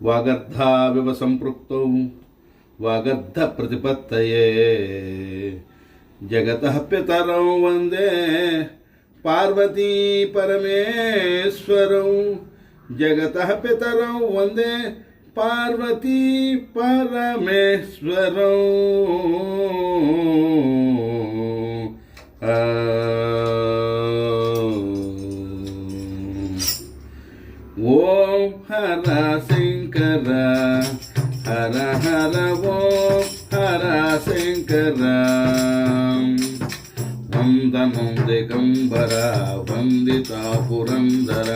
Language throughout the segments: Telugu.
వాగర్ధావివ సంపృక్తౌ వాగర్ధ ప్రతిపత్తయే జగత పితరం వందే పార్వతీ పరమేశ్వరం జగత పితరం వందే పార్వతీ పరమేశ్వరం ఓం హర శంకర హర హర ఓం హర శంకర. వందనం దిగంబర వందితా పురందర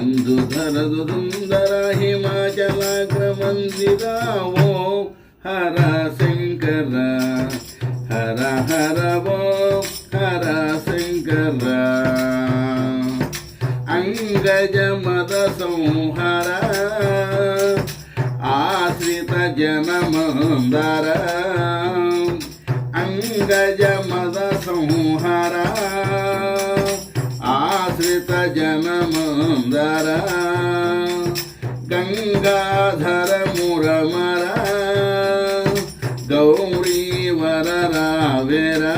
ఇందుధర దుందర హిమాచలాగ్రమందిర ఓం హర శంకర హర హర ఓం హర శంకర. అంగజ మద సంహర ఆశ్రిత జనమందర అంగజ మద సంహర ఆశ్రిత జనమందర గంగాధర మురమర గౌరీ వర రావేరా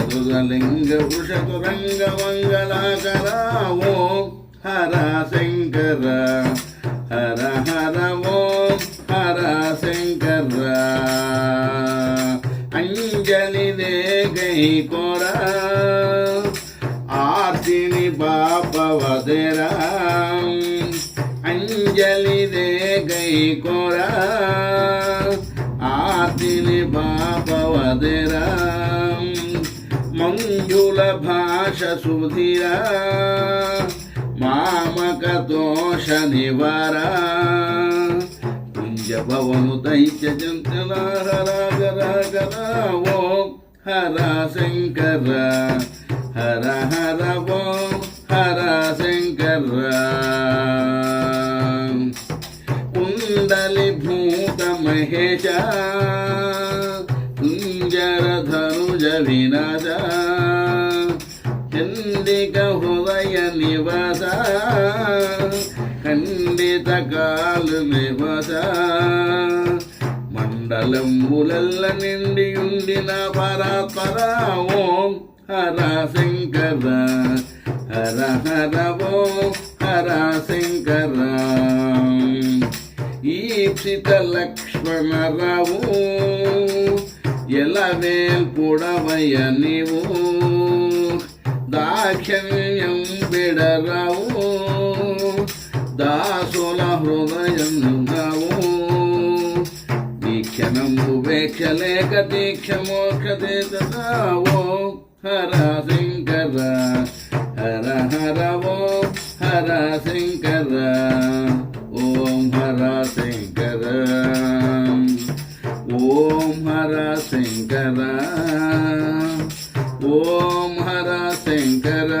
లింగ వృషతురంగ మంగళాకర ఓం హర శంకర హర హర ఓం హర శంకర అంజలి దే గై కోర ఆర్తిని బాపవదెరా అంజలి దే గై కోర ఆర్తిని బాపవదెరా మంజుల భాష సుధీర మామక దోష నివార కుంజభవను దైత్య జంతుల హర గర గర ఓం హర శంకర హర హర ఓం హర శంకర కుండలి భూత మహేశ కుంజర ధనుజ వినద చండిక హృదయ నివస ఖండిత కాలు నివస మండలములల్ల నిండి ఉండిన పరాపర ఓం హర శంకర హర హర ఓం హర శంకర. ఈప్సిత లక్ష్మణరావు ఎలవేల్ పుడవయ నీవు దాక్షిణ్యం బిడరావు దాసుల హృదయం రావు దీక్షణము వేక్షలేక దీక్ష మోక్షదేశావో హర శంకర హర హరవో హర శంకర. ఓం హర శంకర ఓం హర శంకర. ఓం హర శంకర.